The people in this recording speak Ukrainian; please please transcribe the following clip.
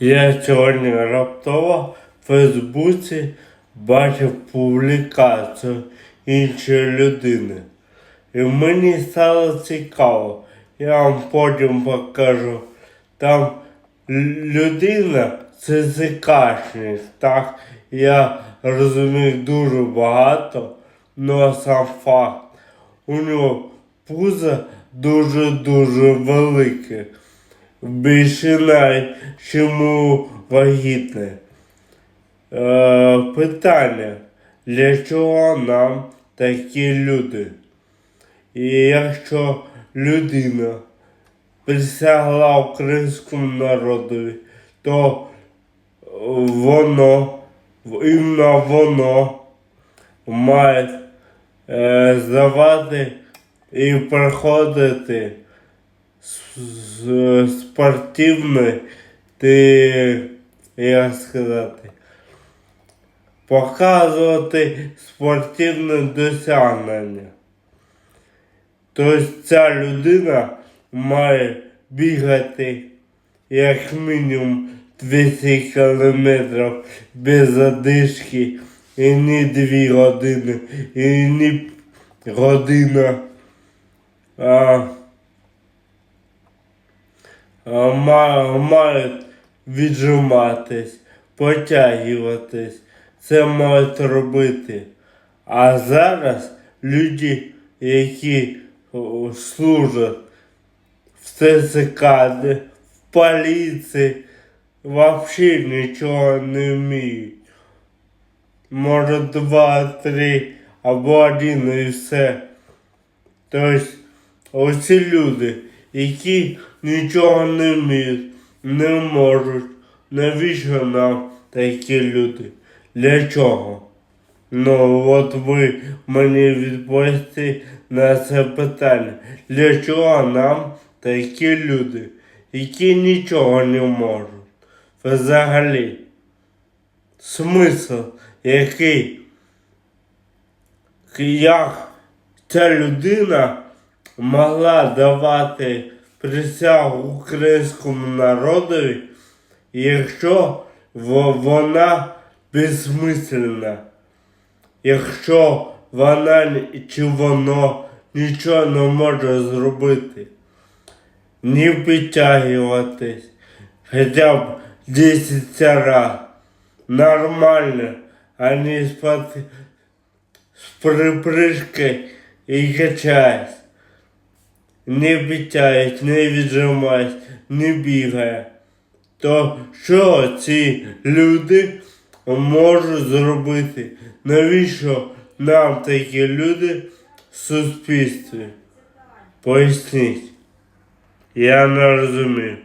Я сьогодні раптово в Фейсбуці бачив публікацію іншої людини. І мені стало цікаво. Я вам потім покажу. Там людина це ЗКшник, так? Я розумію дуже багато, але сам факт. У нього пузо дуже-дуже велике. Більше чому вагітне. Е, питання, для чого нам такі люди? І якщо людина присягла українському народові, то воно, іменно воно має е, здавати і проходити спортивний, ти, як сказати, показувати спортивне досягнення. Тобто ця людина має бігати як мінімум 200 кілометрів без задишки і не 2 години, і не година. А, мають віджиматись, потягуватись. Це мають робити. А зараз люди, які служать в ТЦК, в поліції, взагалі нічого не вміють. Може два, три або один і все. Тобто оці люди, які нічого не вміють, не можуть. Навіщо нам такі люди? Для чого? Ну, от ви мені відповісти на це питання. Для чого нам такі люди, які нічого не можуть? Взагалі. Смисл який? Як ця людина могла давати присягу українському народові, якщо вона безсмисленна, якщо вона чи воно нічого не може зробити, ні підтягуватись, хоча б 10 раз нормально, а не спати з припрыжки і качаюсь. Не підтягуюсь, не віджимають, не бігає. То що ці люди можуть зробити? Навіщо нам такі люди в суспільстві? Поясніть. Я не розумію.